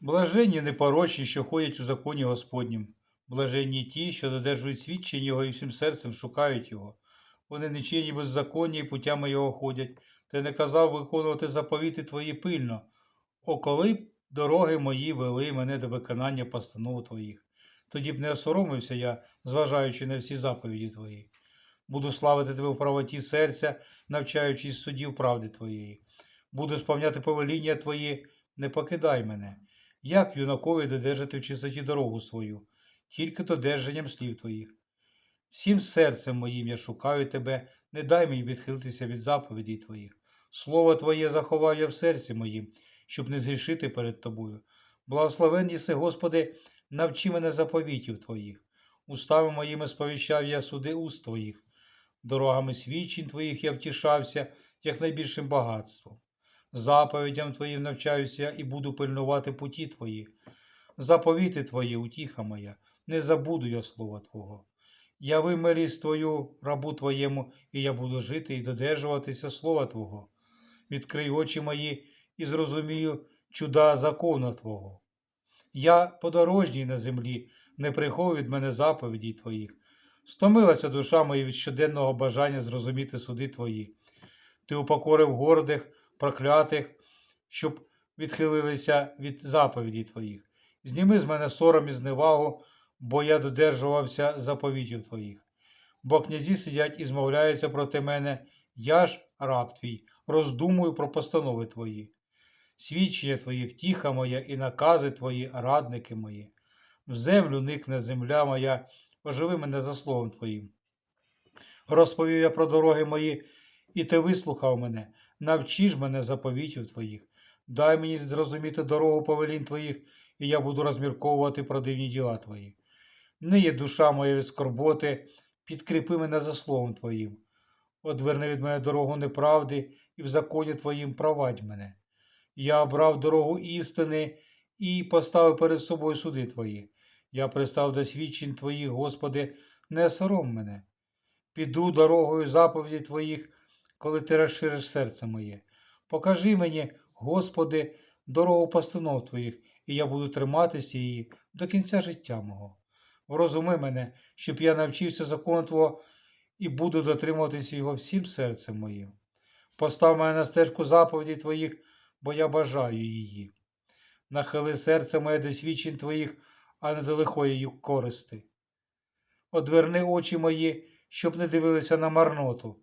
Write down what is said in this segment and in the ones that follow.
Блаженні непорочні, що ходять у законі Господнім. Блаженні ті, що додержують свідчень Його і всім серцем шукають Його. Вони нечинні беззаконні і путями Його ходять. Ти не казав виконувати заповіти Твої пильно. О, коли б дороги мої вели мене до виконання постанов Твоїх. Тоді б не осоромився я, зважаючи на всі заповіді Твої. Буду славити Тебе в правоті серця, навчаючись судів правди Твоєї. Буду сповняти повеління Твої, не покидай мене. Як юнакові додержати в чистоті дорогу свою, тільки додержанням слів твоїх. Всім серцем моїм я шукаю тебе, не дай мені відхилитися від заповідей твоїх. Слово Твоє заховав я в серці моїм, щоб не згрішити перед тобою. Благословен єси, Господи, навчи мене заповітів Твоїх. Устами моїми сповіщав я суди уст Твоїх. Дорогами свідчень Твоїх я втішався, як найбільшим багатством. Заповідям Твоїм навчаюся і буду пильнувати путі Твої. Заповіти Твої, утіха моя, не забуду я слова Твого. Яви милість Твою, рабу Твоєму, і я буду жити і додержуватися слова Твого. Відкрий очі мої і зрозумію чуда закона Твого. Я подорожній на землі, не приховуй від мене заповідей Твоїх. Стомилася душа моя від щоденного бажання зрозуміти суди Твої. Ти упокорив гордих, проклятих, щоб відхилилися від заповідей Твоїх. Зніми з мене сором і зневагу, бо я додержувався заповітів Твоїх. Бо князі сидять і змовляються проти мене, я ж, раб твій, роздумую про постанови Твої. Свідчення Твої, втіха моя і накази Твої, радники мої. В землю никне земля моя, оживи мене за словом Твоїм. Розповів я про дороги мої, і ти вислухав мене, навчи ж мене заповітів Твоїх. Дай мені зрозуміти дорогу повелінь Твоїх, і я буду розмірковувати про дивні діла Твої. Не є душа моя від скорботи, підкріпи мене за словом Твоїм. Одверни від мене дорогу неправди, і в законі Твоїм провадь мене. Я обрав дорогу істини і поставив перед собою суди Твої. Я пристав до свідчень Твоїх, Господи, не сором мене. Піду дорогою заповіді Твоїх, коли Ти розшириш серце моє. Покажи мені, Господи, дорогу постанов Твоїх, і я буду триматися її до кінця життя мого. Врозуми мене, щоб я навчився закону Твого і буду дотримуватися його всім серцем моїм. Постав мене на стежку заповіді Твоїх, бо я бажаю її. Нахили серце моє до свідчень Твоїх, а не до лихої користи. Одверни очі мої, щоб не дивилися на марноту.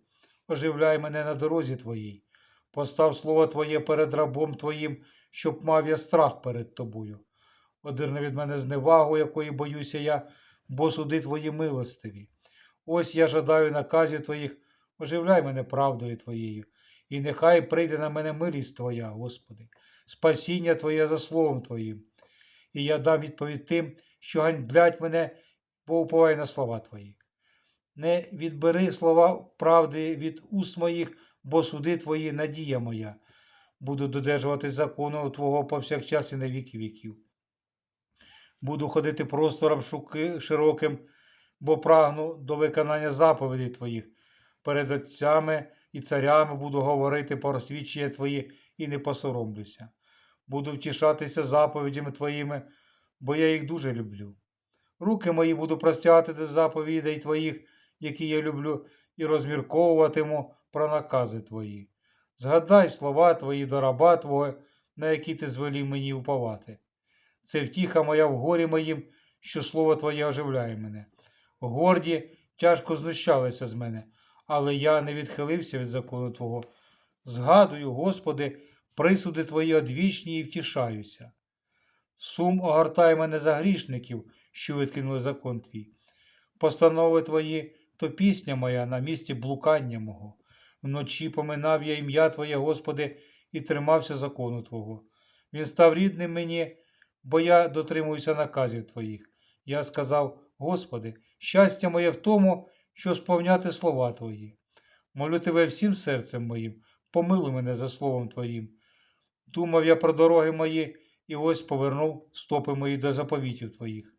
Оживляй мене на дорозі Твоїй. Постав слово Твоє перед рабом Твоїм, щоб мав я страх перед Тобою. Одерни від мене зневагу, якої боюся я, бо суди Твої милостиві. Ось я жадаю наказів Твоїх, оживляй мене правдою Твоєю, і нехай прийде на мене милість Твоя, Господи, спасіння Твоє за словом Твоїм. І я дам відповідь тим, що ганьблять мене, бо уповай на слова Твої. Не відбери слова правди від уст моїх, бо суди Твої надія моя. Буду додержувати закону Твого повсякчас і на віки віків. Буду ходити простором шуки широким, бо прагну до виконання заповідей Твоїх. Перед отцями і царями буду говорити про свідчення Твої і не посоромлюся. Буду втішатися заповідями Твоїми, бо я їх дуже люблю. Руки мої буду простягати до заповідей Твоїх, які я люблю, і розмірковуватиму про накази Твої. Згадай слова Твої до раба Твого, на які ти звелів мені уповати. Це втіха моя в горі моїм, що слово Твоє оживляє мене. Горді тяжко знущалися з мене, але я не відхилився від закону Твого. Згадую, Господи, присуди Твої одвічні і втішаюся. Сум огортає мене за грішників, що відкинули закон Твій. Постанови Твої то пісня моя на місці блукання мого. Вночі поминав я ім'я Твоє, Господи, і тримався закону Твого. Він став рідним мені, бо я дотримуюся наказів Твоїх. Я сказав, Господи, щастя моє в тому, що сповняти слова Твої. Молю Тебе всім серцем моїм, помилуй мене за словом Твоїм. Думав я про дороги мої, і ось повернув стопи мої до заповітів Твоїх.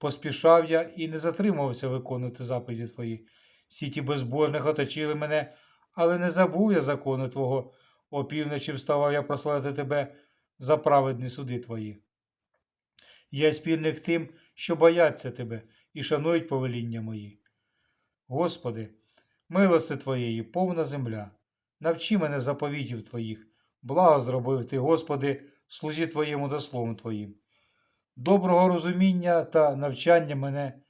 Поспішав я і не затримувався виконувати заповіді Твої. Сіті безбожних оточили мене, але не забув я закону Твого. Опівночі вставав я прославити Тебе, за праведні суди твої. Я спільник тим, що бояться тебе і шанують повеління мої. Господи, милости Твоєї повна земля, навчи мене заповітів Твоїх, благо зробив Ти, Господи, служі Твоєму та Словом Твоїм. Доброго розуміння та навчання мене,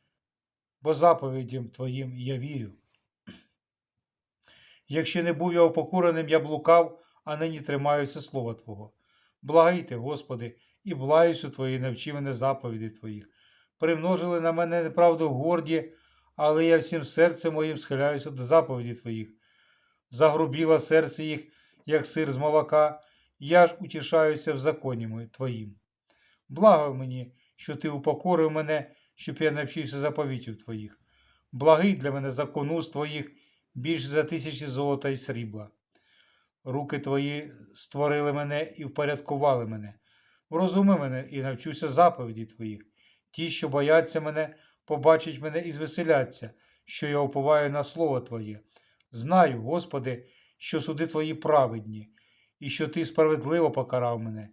бо заповідям Твоїм я вірю. Якщо не був я упокореним, я блукав, а нині тримаюся слова Твого. Благай ти, Господи, і благаюся Твої, навчи мене заповіді Твоїх. Примножили на мене неправду горді, але я всім серцем моїм схиляюся до заповіді Твоїх. Загрубіло серце їх, як сир з молока, я ж утішаюся в законі Твоїм. Благо мені, що Ти упокорив мене, щоб я навчився заповітів Твоїх. Благий для мене закон уст Твоїх більш за тисячі золота і срібла. Руки Твої створили мене і впорядкували мене. Врозуми мене і навчуся заповіді Твоїх. Ті, що бояться мене, побачать мене і звеселяться, що я уповаю на Слово Твоє. Знаю, Господи, що суди Твої праведні, і що Ти справедливо покарав мене.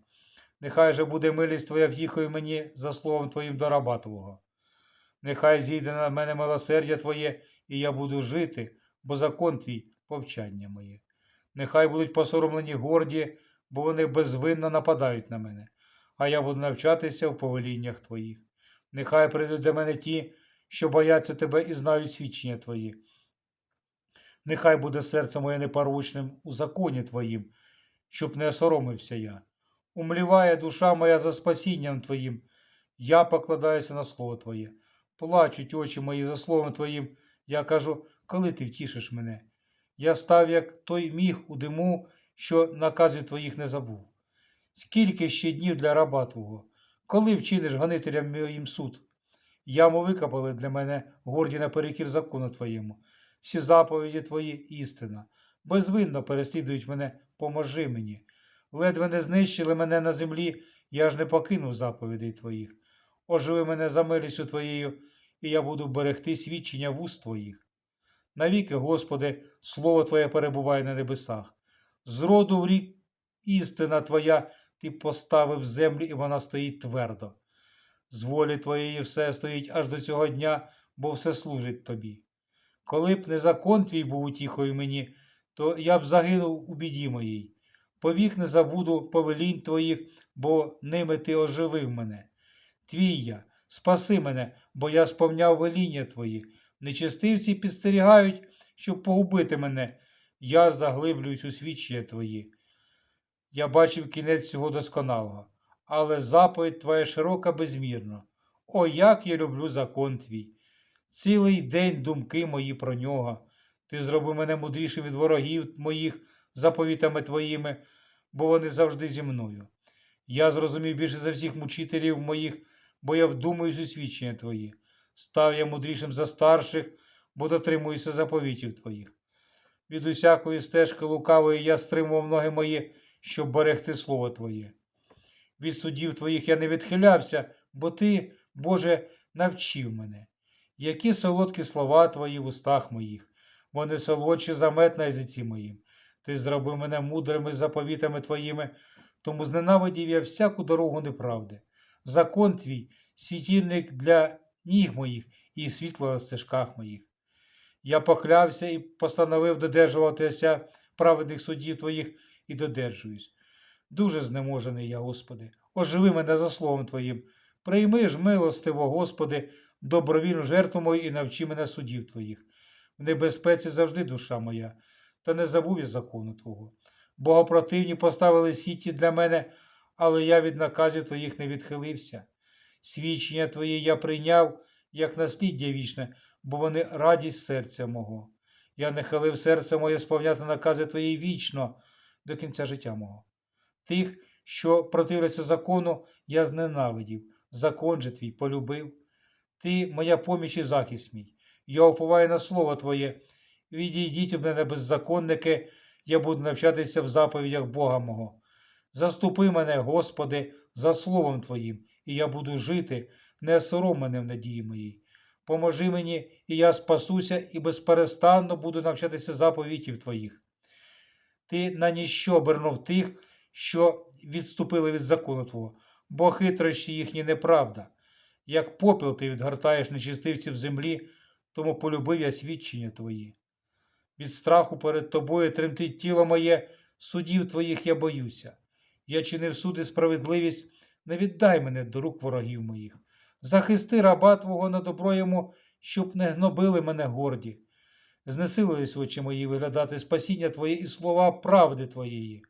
Нехай же буде милість Твоя в'їхою мені за словом Твоїм до раба Твого. Нехай зійде на мене милосердя Твоє, і я буду жити, бо закон Твій повчання моє. Нехай будуть посоромлені горді, бо вони безвинно нападають на мене, а я буду навчатися в повеліннях Твоїх. Нехай прийдуть до мене ті, що бояться Тебе і знають свідчення Твої. Нехай буде серце моє непорочним у законі Твоїм, щоб не осоромився я. Умліває душа моя за спасінням Твоїм, я покладаюся на Слово Твоє. Плачуть очі мої за Словом Твоїм. Я кажу, коли ти втішиш мене? Я став, як той міг у диму, що наказів Твоїх не забув. Скільки ще днів для раба Твого? Коли вчиниш гонителям моїм суд? Яму викопали для мене горді наперекір закону Твоєму. Всі заповіді Твої істина. Безвинно переслідують мене, поможи мені. Ледве не знищили мене на землі, я ж не покинув заповідей Твоїх. Оживи мене за милістю Твоєю, і я буду берегти свідчення вуст Твоїх. Навіки, Господи, Слово Твоє перебуває на небесах. З роду в рік істина Твоя Ти поставив землю, і вона стоїть твердо. З волі Твоєї все стоїть аж до цього дня, бо все служить Тобі. Коли б не закон Твій був утіхою мені, то я б загинув у біді моїй. Повік не забуду повелінь Твоїх, бо ними Ти оживив мене. Твій я, спаси мене, бо я сповняв веління Твої. Нечистивці підстерігають, щоб погубити мене. Я заглиблююсь у свідчення Твої. Я бачив кінець цього досконалого, але заповідь Твоя широка безмірно. О, як я люблю закон Твій! Цілий день думки мої про нього. Ти зроби мене мудрішим від ворогів моїх заповітами Твоїми, бо вони завжди зі мною. Я зрозумів більше за всіх мучителів моїх, бо я вдумуюсь у свідчення Твої. Став я мудрішим за старших, бо дотримуюся заповітів Твоїх. Від усякої стежки лукавої я стримував ноги мої, щоб берегти слово Твоє. Від судів Твоїх я не відхилявся, бо Ти, Боже, навчив мене. Які солодкі слова Твої в устах моїх, вони солодші за мед на язиці моїм. Ти зробив мене мудрими заповітами Твоїми, тому зненавидів я всяку дорогу неправди. Закон Твій, світильник для ніг моїх і світло на стежках моїх. Я поклявся і постановив додержуватися праведних судів Твоїх і додержуюсь. Дуже знеможений я, Господи, оживи мене за словом Твоїм. Прийми ж, милостиво, Господи, добровільну жертву мою і навчи мене судів Твоїх. В небезпеці завжди душа моя, та не забув я закону Твого. Богопротивні поставили сіті для мене, але я від наказів Твоїх не відхилився. Свідчення Твої я прийняв, як насліддя вічне, бо вони радість серця мого. Я не хилив серце моє сповняти накази Твої вічно до кінця життя мого. Тих, що противляться закону, я зненавидів, закон же твій полюбив. Ти моя поміч і захист мій. Я уповаю на слово Твоє. Відійдіть у мене беззаконники, я буду навчатися в заповідях Бога мого. Заступи мене, Господи, за словом Твоїм, і я буду жити, не сором мене в надії моїй. Поможи мені, і я спасуся, і безперестанно буду навчатися заповітів Твоїх. Ти на ніщо обернув тих, що відступили від закону Твого, бо хитрощі їхні неправда. Як попіл ти відгортаєш нечистивців землі, тому полюбив я свідчення Твої. Від страху перед тобою тремтить тіло моє, судів твоїх я боюся. Я чинив суд і справедливість, не віддай мене до рук ворогів моїх. Захисти раба Твого на добро йому, щоб не гнобили мене горді. Знесилились очі мої виглядати спасіння Твоє і слова правди Твоєї.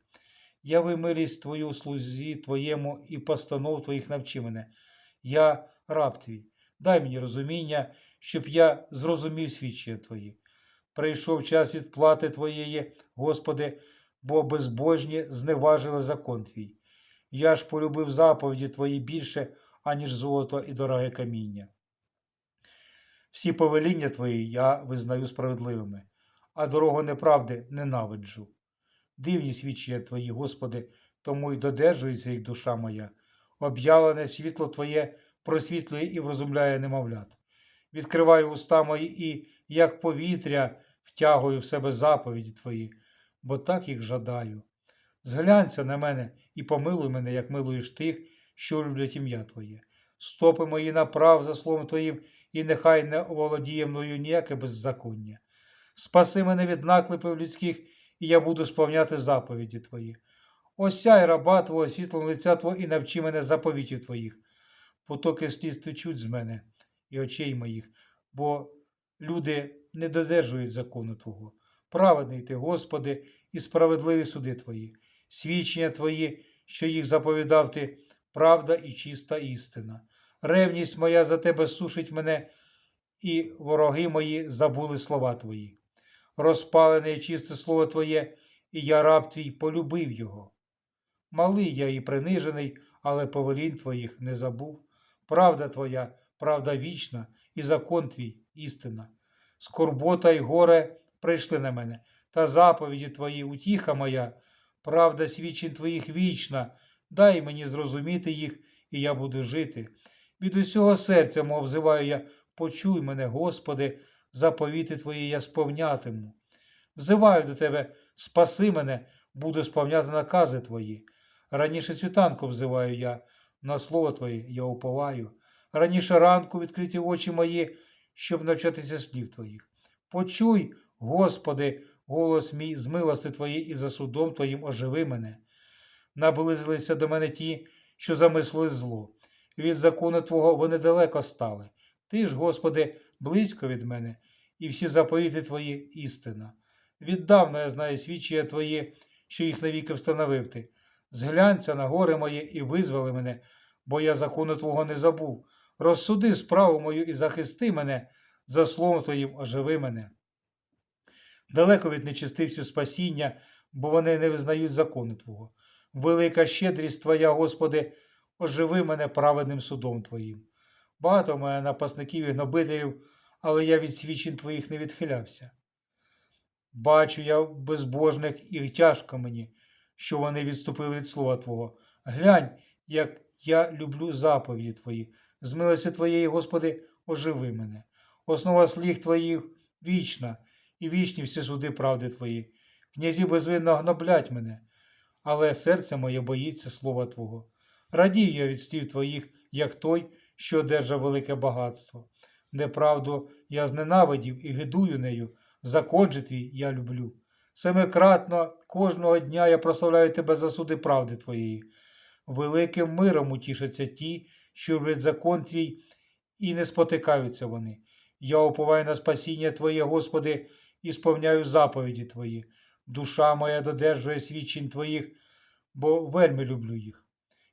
Яви милість Твою слузі Твоєму і постанов Твоїх навчи мене. Я раб Твій. Дай мені розуміння, щоб я зрозумів свідчення Твої. Прийшов час відплати Твоєї, Господи, бо безбожні зневажили закон Твій. Я ж полюбив заповіді Твої більше, аніж золото і дороге каміння. Всі повеління Твої я визнаю справедливими, а дорогу неправди ненавиджу. Дивні свідчення Твої, Господи, тому й додержується їх душа моя. Об'явлене світло Твоє просвітлює і врозумляє немовлят. Відкриваю уста мої і, як повітря, втягую в себе заповіді Твої, бо так їх жадаю. Зглянься на мене і помилуй мене, як милуєш тих, що люблять ім'я Твоє. Стопи мої направ за словом Твоїм, і нехай не оволодіє мною ніяке беззаконня. Спаси мене від наклепів людських, і я буду сповняти заповіді Твої. Осяй раба Твого, світлом лиця Твого, і навчи мене заповітів Твоїх. Потоки сліз течуть з мене і очей моїх, бо люди не додержують закону Твого. Праведний ти, Господи, і справедливі суди Твої, свідчення Твої, що їх заповідав Ти, правда і чиста істина. Ревність моя за Тебе сушить мене, і вороги мої забули слова Твої. Розпалене і чисте слово Твоє, і я раб Твій полюбив його. Малий я і принижений, але повелінь Твоїх не забув. Правда Твоя, правда вічна, і закон Твій істина. Скорбота й горе прийшли на мене, та заповіді Твої, утіха моя, правда свідчень Твоїх вічна, дай мені зрозуміти їх, і я буду жити. Від усього серця, мов взиваю я, почуй мене, Господи, заповіти Твої я сповнятиму. Взиваю до Тебе, спаси мене, буду сповняти накази Твої. Раніше світанку взиваю я, на слово Твоє я уповаю. Раніше ранку відкриті очі мої, щоб навчатися слів Твоїх. Почуй, Господи, голос мій з милости Твої і за судом Твоїм оживи мене. Наблизилися до мене ті, що замисли зло. Від закону Твого вони далеко стали. Ти ж, Господи, близько від мене, і всі заповіти Твої істина. Віддавна я знаю свідчення Твої, що їх навіки встановив Ти. Зглянься на горе моє і визволи мене, бо я закону Твого не забув. Розсуди справу мою і захисти мене, за словом Твоїм оживи мене. Далеко від нечистивців спасіння, бо вони не визнають закону Твого. Велика щедрість Твоя, Господи, оживи мене праведним судом Твоїм. Багато має напасників і гнобителів, але я від свідчень Твоїх не відхилявся. Бачу я безбожних і тяжко мені, що вони відступили від слова Твого. Глянь, як я люблю заповіді Твої. З милості Твоєї, Господи, оживи мене. Основа сліг Твоїх вічна, і вічні всі суди правди Твої. Князі безвинно гноблять мене, але серце моє боїться слова Твого. Радію я від слів Твоїх, як той, що одержав велике багатство. Неправду я зненавидів і гидую нею, закон же твій я люблю. Семикратно кожного дня я прославляю тебе за суди правди Твоєї. Великим миром утішаться ті, що люблять закон твій, і не спотикаються вони. Я уповаю на спасіння Твоє, Господи, і сповняю заповіді Твої. Душа моя додержує свідчень Твоїх, бо вельми люблю їх.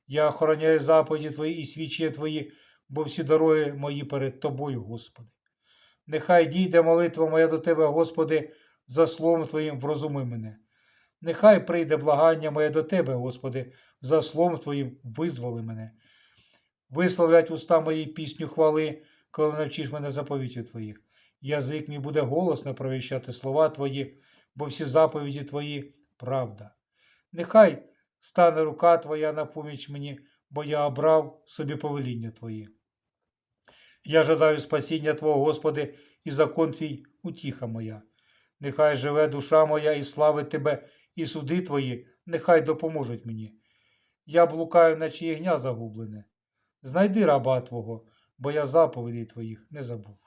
Я охороняю заповіді Твої і свідчення Твої, бо всі дороги мої перед Тобою, Господи. Нехай дійде молитва моя до Тебе, Господи, за словом Твоїм врозуми мене. Нехай прийде благання моє до Тебе, Господи, за словом Твоїм визволи мене. Висловлять уста мої пісню хвали, коли навчиш мене заповітів Твоїх. Язик мій буде голосно провіщати слова Твої, бо всі заповіді Твої правда. Нехай стане рука Твоя на поміч мені, бо я обрав собі повеління Твої. Я жадаю спасіння Твого, Господи, і закон Твій утіха моя. Нехай живе душа моя і славить Тебе, і суди твої нехай допоможуть мені. Я блукаю, наче ягня загублене. Знайди раба твого, бо я заповідей твоїх не забув.